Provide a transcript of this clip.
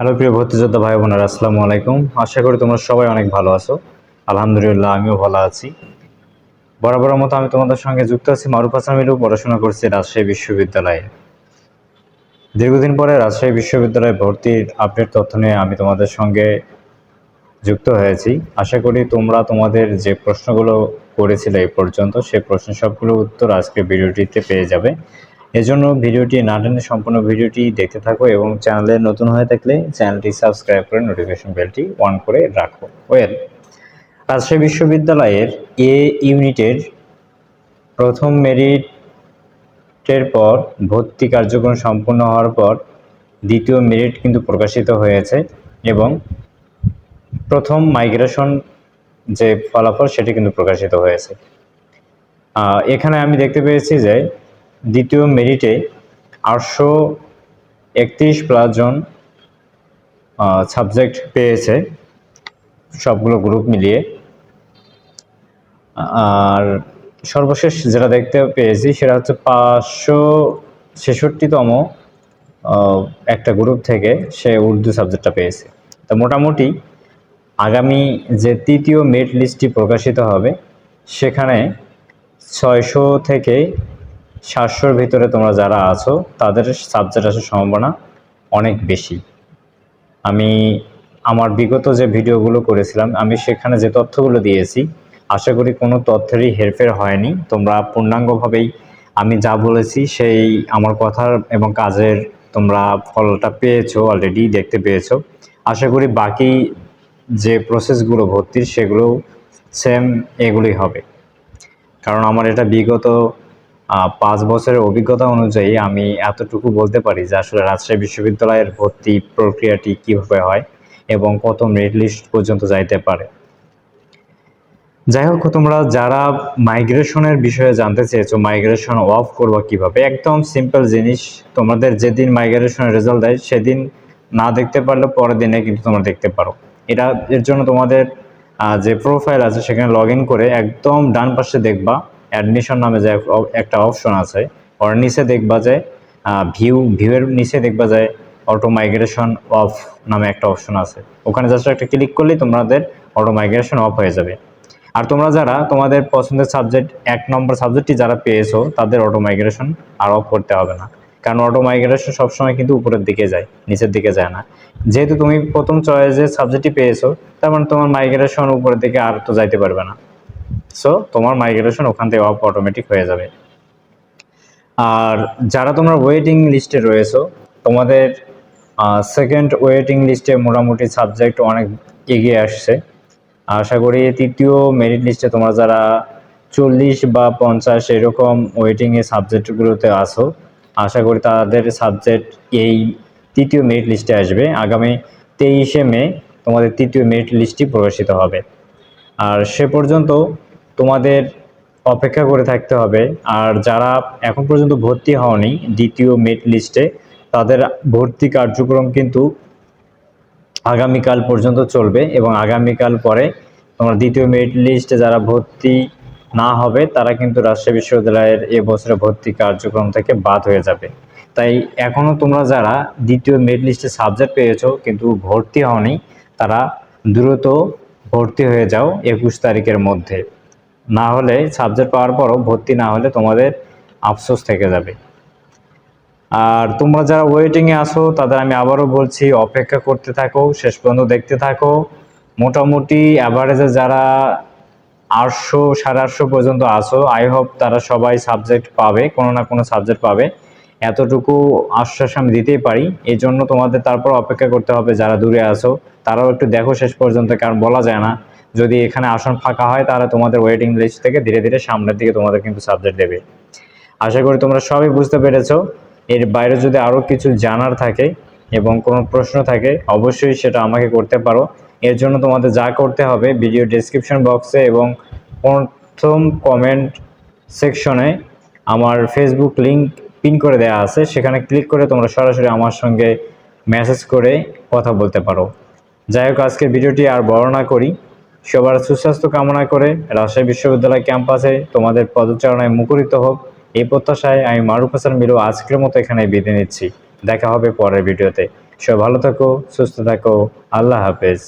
Hello প্রিয় ভর্তিযোদ্ধা ভাই বোনেরা আসসালামু আলাইকুম। আশা করি তোমরা সবাই অনেক ভালো আছো। আলহামদুলিল্লাহ, আমিও ভালো আছি। বরাবর মতো আমি তোমাদের সঙ্গে যুক্ত আছি মারুফ হাসান পড়াশোনা করছি রাজশাহী বিশ্ববিদ্যালয়ে। দীর্ঘদিন পরে রাজশাহী বিশ্ববিদ্যালয়ে ভর্তির আপডেট তথ্য নিয়ে আমি তোমাদের সঙ্গে যুক্ত হয়েছি। আশা করি তোমরা তোমাদের যে প্রশ্নগুলো করেছিলে এই পর্যন্ত সেই প্রশ্ন সবগুলো উত্তর আজকে ভিডিওটিতে পেয়ে যাবে। এজন্য ভিডিওটি না টেনে সম্পূর্ণ ভিডিওটি দেখতে থাকো এবং চ্যানেলে নতুন হয়ে থাকলে চ্যানেলটি সাবস্ক্রাইব করে নোটিফিকেশন বেলটি অন করে রাখো। ওয়েল রাজশাহী বিশ্ববিদ্যালয়ের এ ইউনিটের প্রথম মেরিটের পর ভর্তি কার্যক্রম সম্পূর্ণ হওয়ার পর দ্বিতীয় মেরিট কিন্তু প্রকাশিত হয়েছে এবং প্রথম মাইগ্রেশন যে ফলাফল সেটি কিন্তু প্রকাশিত হয়েছে। এখানে আমি দেখতে পেয়েছি যে দ্বিতীয় মেরিটে আটশো একত্রিশ প্লাস জন সাবজেক্ট পেয়েছে সবগুলো গ্রুপ মিলিয়ে। আর সর্বশেষ যেটা দেখতে পেয়েছি সেটা হচ্ছে পাঁচশো ছেষট্টিতম একটা গ্রুপ থেকে সে উর্দু সাবজেক্টটা পেয়েছে। তো মোটামুটি আগামী যে তৃতীয় মেরিট লিস্টটি প্রকাশিত হবে, সেখানে ছয়শো থেকে সাতশোর ভিতরে তোমরা যারা আছো, তাদের সাবজেক্ট আসার সম্ভাবনা অনেক বেশি। আমি আমার বিগত যে ভিডিওগুলো করেছিলাম, আমি সেখানে যে তথ্যগুলো দিয়েছি, আশা করি কোনো তথ্যেরই হেরফের হয়নি। তোমরা পূর্ণাঙ্গভাবেই আমি যা বলেছি, সেই আমার কথার এবং কাজের তোমরা ফলটা পেয়েছ অলরেডি দেখতে পেয়েছ। আশা করি বাকি যে প্রসেসগুলো ভর্তির সেগুলো সেম এগুলোই হবে। কারণ আমার এটা বিগত পাঁচ বছরের অভিজ্ঞতা অনুযায়ী আমি এতটুকু বলতে পারি যে আসলে রাজশাহী বিশ্ববিদ্যালয়ের ভর্তি প্রক্রিয়াটি কীভাবে হয় এবং কত মেরিট লিস্ট পর্যন্ত যাইতে পারে। যাই হোক, তোমরা যারা মাইগ্রেশনের বিষয়ে জানতে চেয়েছো, মাইগ্রেশন অফ করবা কীভাবে, একদম সিম্পল জিনিস। তোমাদের যেদিন মাইগ্রেশনের রেজাল্ট দেয়, সেদিন না দেখতে পারলে পরের দিনে কিন্তু তোমরা দেখতে পারো। এটা, এর জন্য তোমাদের যে প্রোফাইল আছে সেখানে লগ করে একদম ডান পাশে দেখবা। অ্যাডমিশন নামে যে এক- একটা অপশন আছে, ওর নিচে দেখবা যে ভিউ ভিউয়ের নিচে দেখবা যে অটো মাইগ্রেশন অফ নামে একটা অপশন আছে। ওখানে জাস্ট একটা ক্লিক করলেই তোমাদের অটো মাইগ্রেশন অফ হয়ে যাবে। আর তোমরা যারা তোমাদের পছন্দের সাবজেক্ট এক নম্বর সাবজেক্টটি যারা পেয়েছ, তাদের অটো মাইগ্রেশন আর অফ করতে হবে না। কারণ অটো মাইগ্রেশন সবসময় কিন্তু উপরের দিকে যায়, নিচের দিকে যায় না। যেহেতু তুমি প্রথম চয়েসে সাবজেক্টটি পেয়েছ, তার মানে তোমার মাইগ্রেশন উপরের দিকে আর তো যাইতে পারবে না। সো তোমার মাইগ্রেশন ওখান থেকে অফ অটোমেটিক হয়ে যাবে। আর যারা তোমরা ওয়েটিং লিস্টে রয়েছো, তোমাদের সেকেন্ড ওয়েটিং লিস্টে মোটামুটি সাবজেক্ট অনেক এগিয়ে আসছে। আশা করি তৃতীয় মেরিট লিস্টে তোমরা যারা চল্লিশ বা পঞ্চাশ এরকম ওয়েটিংয়ে সাবজেক্টগুলোতে আসো আশা করি তাদের সাবজেক্ট এই তৃতীয় মেরিট লিস্টে আসবে। আগামী তেইশে মে তোমাদের তৃতীয় মেরিট লিস্টটি প্রকাশিত হবে। আর সে পর্যন্ত তোমাদের অপেক্ষা করে থাকতে হবে। আর যারা এখন পর্যন্ত ভর্তি হওনি দ্বিতীয় মেরিট লিস্টে তাদের ভর্তি কার্যক্রম কিন্তু আগামীকাল পর্যন্ত চলবে এবং আগামীকাল পরে তোমার দ্বিতীয় মেরিট লিস্টে যারা ভর্তি না হবে, তারা কিন্তু রাজশাহী বিশ্ববিদ্যালয়ের এ বছরে ভর্তি কার্যক্রম থেকে বাদ হয়ে যাবে। তাই এখনও তোমরা যারা দ্বিতীয় মেরিট লিস্টে সাবজেক্ট পেয়েছ কিন্তু ভর্তি হওনি, তারা দ্রুত ভর্তি হয়ে যাও একুশ তারিখের মধ্যে। না হলে সাবজেক্ট পাওয়ার পরও ভর্তি না হলে তোমাদের আফসোস থেকে যাবে। আর তোমরা যারা ওয়েটিংয়ে আসো তাদের আমি আবারও বলছি, অপেক্ষা করতে থাকো, শেষ পর্যন্ত দেখতে থাকো। মোটামুটি অ্যাভারেজে যারা আটশো, সাড়ে আটশো পর্যন্ত আসো আই হোপ তারা সবাই সাবজেক্ট পাবে, কোনো না কোনো সাবজেক্ট পাবে। এতটুকু আশ্বাস আমি দিতেই পারি। এই জন্য তোমাদের তারপর অপেক্ষা করতে হবে যারা দূরে আসো তারাও একটু দেখো শেষ পর্যন্ত, কারণ বলা যায় না। যদি এখানে আসন ফাঁকা হয়, তাহলে তোমাদের ওয়েটিং লিস্ট থেকে ধীরে ধীরে সামনের দিকে তোমাদের কিন্তু সাবজেক্ট দেবে। আশা করি তোমরা সবই বুঝতে পেরেছ। এর বাইরে যদি আরও কিছু জানার থাকে এবং কোনো প্রশ্ন থাকে, অবশ্যই সেটা আমাকে করতে পারো। এর জন্য তোমাদের যা করতে হবে ভিডিও ডেসক্রিপশন বক্সে এবং প্রথম কমেন্ট সেকশনে আমার ফেসবুক লিংক পিন করে দেওয়া আছে। সেখানে ক্লিক করে তোমরা সরাসরি আমার সঙ্গে মেসেজ করে কথা বলতে পারো। যাই হোক, আজকের ভিডিওটি আর বড় না করি। সবার সুস্বাস্থ্য কামনা করে রাজশাহী বিশ্ববিদ্যালয় ক্যাম্পাসে তোমাদের পদচারণায় মুখরিত হোক। এই প্রত্যাশায় আমি মারুফ হাসান মিলু আজকের মতো এখানে বিদায় নিচ্ছি। দেখা হবে পরের ভিডিওতে। সব ভালো থাকো, সুস্থ থাকো। আল্লাহ হাফেজ।